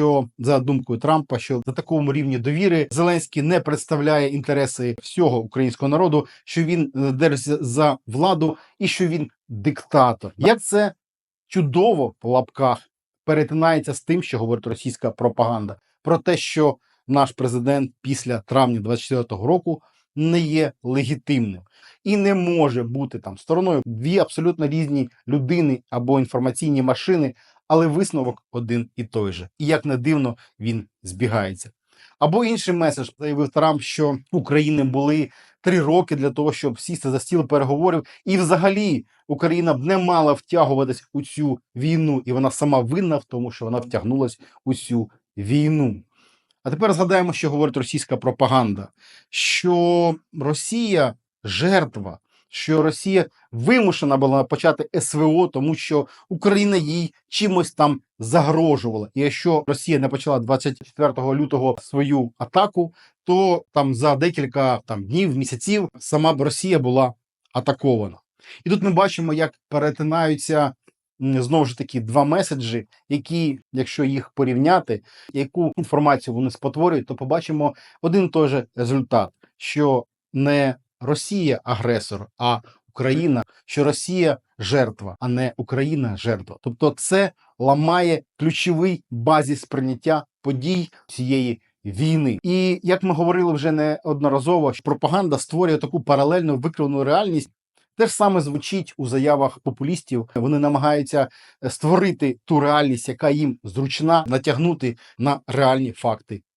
що за думкою Трампа, що за такому рівні довіри Зеленський не представляє інтереси всього українського народу, що він е, держиться за владу і що він диктатор. Як це чудово в лапках перетинається з тим, що говорить російська пропаганда, про те, що наш президент після травня 24-го року не є легітимним і не може бути там стороною дві абсолютно різні людини або інформаційні машини, але висновок один і той же. І як не дивно, він збігається. Або інший меседж заявив Трамп, що України були три роки для того, щоб сісти за стіл переговорів, і взагалі Україна б не мала втягуватись у цю війну, і вона сама винна в тому, що вона втягнулась у цю війну. А тепер згадаємо, що говорить російська пропаганда: що Росія жертва, що Росія вимушена була почати СВО, тому що Україна їй чимось там загрожувала. І якщо Росія не почала 24 лютого свою атаку, то там за декілька там днів, місяців сама б Росія була атакована. І тут ми бачимо, як перетинаються знову ж таки два меседжі, які, якщо їх порівняти, яку інформацію вони спотворюють, то побачимо один і той же результат, що не Росія агресор, а Україна, що Росія жертва, а не Україна жертва. Тобто, це ламає ключовий базіс сприйняття подій цієї війни. І як ми говорили вже неодноразово, що пропаганда створює таку паралельну викривлену реальність. Те ж саме звучить у заявах популістів. Вони намагаються е, створити ту реальність, яка їм зручна, натягнути на реальні факти